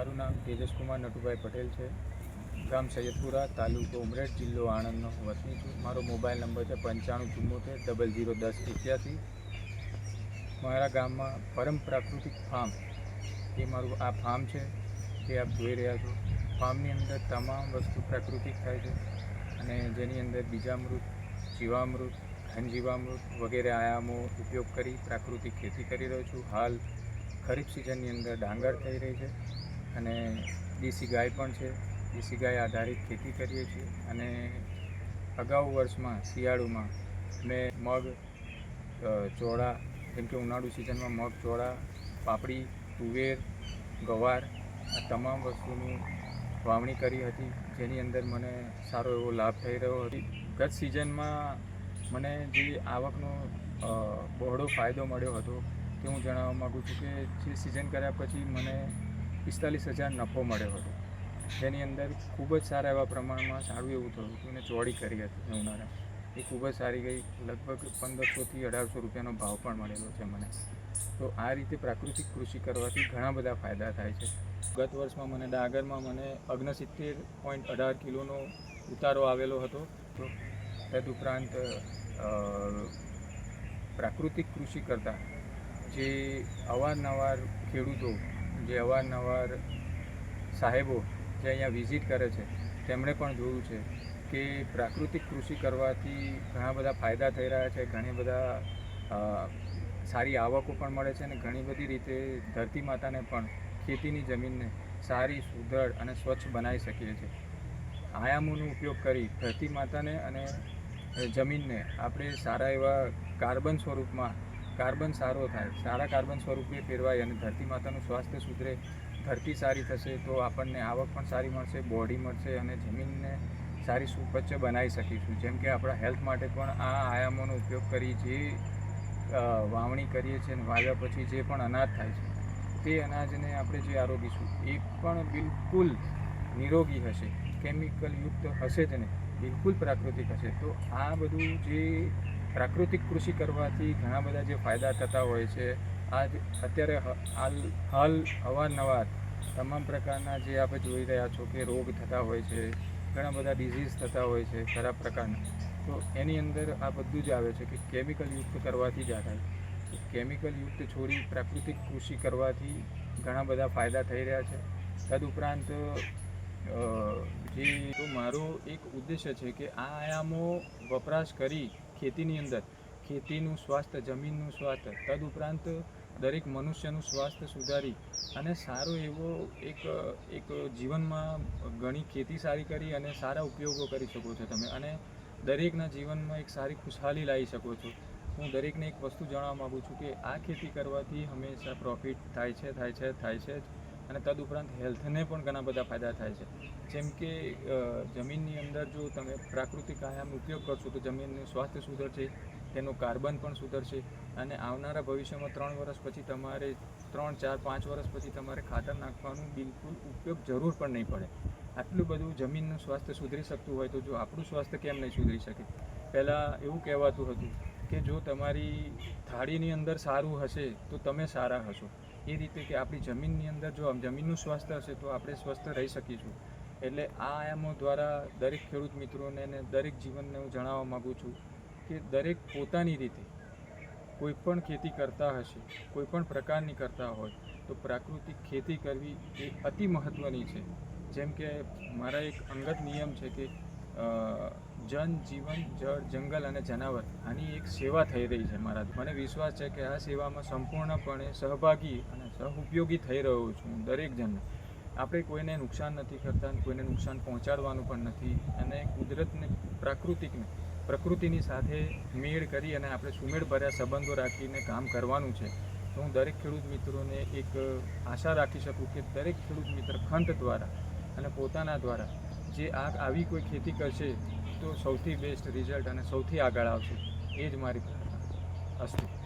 મારું નામ તેજસકુમાર નટુભાઈ પટેલ છે. ગામ સૈયદપુરા, તાલુકો ઉમરેઠ, જિલ્લો આણંદનો વતની છું. મારો મોબાઈલ નંબર છે પંચાણું ચુમ્મોતેર ડબલ જીરો દસ એક્યાસી. મારા ગામમાં પરમ પ્રાકૃતિક ફાર્મ એ મારું, આ ફાર્મ છે જે આપ જોઈ રહ્યા છો. ફાર્મની અંદર તમામ વસ્તુ પ્રાકૃતિક થાય છે અને જેની અંદર બીજામૃત, જીવામૃત ઘનજીવામૃત વગેરે આયામો ઉપયોગ કરી પ્રાકૃતિક ખેતી કરી રહ્યો છું. હાલ ખરીફ સિઝનની અંદર ડાંગર થઈ રહી છે. અને દેશી ગાય પણ છે. દેશી ગાય આધારિત ખેતી કરીએ છીએ અને અગાઉ વર્ષમાં શિયાળુમાં મેં મગ ચોળા, જેમ કે ઉનાળુ સિઝનમાં મગ, ચોળા, પાપડી, તુવેર, ગવાર આ તમામ વસ્તુનું વાવણી કરી હતી. જેની અંદર મને સારો એવો લાભ થઈ રહ્યો હતો. ગત સિઝનમાં મને જે આવકનો બહોળો ફાયદો મળ્યો હતો તે હું જણાવવા માગું છું કે જે સિઝન કર્યા પછી મને પિસ્તાલીસ હજાર નફો મળ્યો હતો. જેની અંદર ખૂબ જ સારા એવા પ્રમાણમાં સારું એવું થયું હતું અને ચોડી કરી હતી ઉનાળા. એ ખૂબ જ સારી ગઈ. લગભગ પંદરસોથી અઢારસો રૂપિયાનો ભાવ પણ મળેલો છે મને. તો આ રીતે પ્રાકૃતિક કૃષિ કરવાથી ઘણા બધા ફાયદા થાય છે. ગત વર્ષમાં મને ડાંગરમાં મને અગ્નસિત્તેર પોઈન્ટ અઢાર કિલોનો ઉતારો આવેલો હતો. તો તદુપરાંત પ્રાકૃતિક કૃષિ કરતાં જે અવારનવાર ખેડૂતો જે અવારનવાર સાહેબો જે અહીંયા વિઝિટ કરે છે, તેમણે પણ જોયું છે કે પ્રાકૃતિક કૃષિ કરવાથી ઘણા બધા ફાયદા થઈ રહ્યા છે, ઘણી બધા સારી આવકો પણ મળે છે અને ઘણી બધી રીતે ધરતી માતાને પણ ખેતીની જમીનને સારી, સુદૃઢ અને સ્વચ્છ બનાવી શકીએ છીએ આયામોનો ઉપયોગ કરી ધરતી માતાને અને જમીનને આપણે સારા એવા કાર્બન સ્વરૂપમાં કાર્બન સારો થાય, સારા કાર્બન સ્વરૂપે ફેરવાય અને ધરતી માતાનું સ્વાસ્થ્ય સુધરે, ધરતી સારી થશે તો આપણને આવક પણ સારી મળશે બોડી મળશે અને જમીનને સારી સુપચ્છ બનાવી શકીશું. જેમ કે આપણા હેલ્થ માટે પણ આ આયામોનો ઉપયોગ કરી જે વાવણી કરીએ છીએ અને વાવ્યા પછી જે પણ અનાજ થાય છે, તે અનાજને આપણે જે આરોગીશું, એ પણ બિલકુલ નિરોગી હશે કેમિકલયુક્ત હશે જ નહીં, બિલકુલ પ્રાકૃતિક હશે. તો આ બધું જે પ્રાકૃતિક કૃષિ કરવાથી ઘણા બધા જે ફાયદા થતા હોય છે. આજ અત્યારે હાલ હાલ અવારનવાર તમામ પ્રકારના જે આપણે જોઈ રહ્યા છો કે રોગ થતા હોય છે, ઘણા બધા ડિઝીઝ થતા હોય છે, ખરાબ પ્રકારના. તો એની અંદર આ બધું જ આવે છે કે કેમિકલ યુક્ત કરવાથી જ આ થાય. કેમિકલ યુક્ત છોડી પ્રાકૃતિક કૃષિ કરવાથી ઘણા બધા ફાયદા થઈ રહ્યા છે. તદુપરાંત જે મારો એક ઉદ્દેશ્ય છે કે આ આયામો વપરાશ કરી ખેતીની અંદર. ખેતીનું સ્વાસ્થ્ય, જમીનનું સ્વાસ્થ્ય, તદુપરાંત દરેક મનુષ્યનું સ્વાસ્થ્ય સુધારી અને સારો એવો એક એક જીવનમાં ઘણી ખેતી સારી કરી અને સારા ઉપયોગો કરી શકો છો તમે. અને દરેકના જીવનમાં એક સારી ખુશહાલી લાવી શકો છો. હું દરેકને એક વસ્તુ જણાવવા માગું છું કે આ ખેતી કરવાથી હંમેશા પ્રોફિટ થાય છે થાય છે થાય છે. જ અને તદુપરાંત હેલ્થને પણ ઘણા બધા ફાયદા થાય છે. જેમ કે જમીનની અંદર જો તમે પ્રાકૃતિક આયામ ઉપયોગ કરશો તો જમીનનું સ્વાસ્થ્ય સુધરશે, તેનું કાર્બન પણ સુધરશે અને આવનારા ભવિષ્યમાં ત્રણ વર્ષ પછી તમારે ત્રણ, ચાર, પાંચ વર્ષ પછી તમારે ખાતર નાખવાનું બિલકુલ ઉપયોગ જરૂર પણ નહીં પડે. આટલું બધું જમીનનું સ્વાસ્થ્ય સુધરી શકતું હોય તો જો આપણું સ્વાસ્થ્ય કેમ નહીં સુધરી શકે? પહેલાં એવું કહેવાતું હતું કે જો તમારી થાળીની અંદર સારું હશે, તો તમે સારા હશો. એ રીતે કે આપણી જમીનની અંદર જો જમીનનું સ્વાસ્થ્ય હશે, તો આપણે સ્વસ્થ રહી શકીશું. એટલે આ આયામો દ્વારા દરેક ખેડૂત મિત્રોને અને દરેક જીવનને હું જણાવવા માગું છું કે દરેક પોતાની રીતે કોઈ પણ ખેતી કરતા હશે, કોઈ પણ પ્રકારની કરતા હોય, તો પ્રાકૃતિક ખેતી કરવી એ અતિ મહત્ત્વની છે. જેમ કે મારા એક અંગત નિયમ છે કે અ, જન જીવન જળ જંગલ અને જનાવર. આની એક સેવા થઈ રહી છે મારા મને વિશ્વાસ છે કે આ સેવામાં સંપૂર્ણપણે સહભાગી અને સહઉપયોગી થઈ રહ્યો છું દરેક જણને. આપણે કોઈને નુકસાન નથી કરતા કોઈને નુકસાન પહોંચાડવાનું પણ નથી અને કુદરતને પ્રાકૃતિકને પ્રકૃતિની સાથે મેળ કરી અને આપણે સુમેળ ભર્યા સંબંધો રાખીને કામ કરવાનું છે. તો હું દરેક ખેડૂત મિત્રોને એક આશા રાખી શકું કે દરેક ખેડૂત મિત્ર ખંત દ્વારા અને પોતાના દ્વારા જે આ આવી કોઈ ખેતી કરશે તો સૌથી બેસ્ટ રિઝલ્ટ અને સૌથી આગળ આવશે. એ જ મારી અસ્તિત્વ અસ્તુ.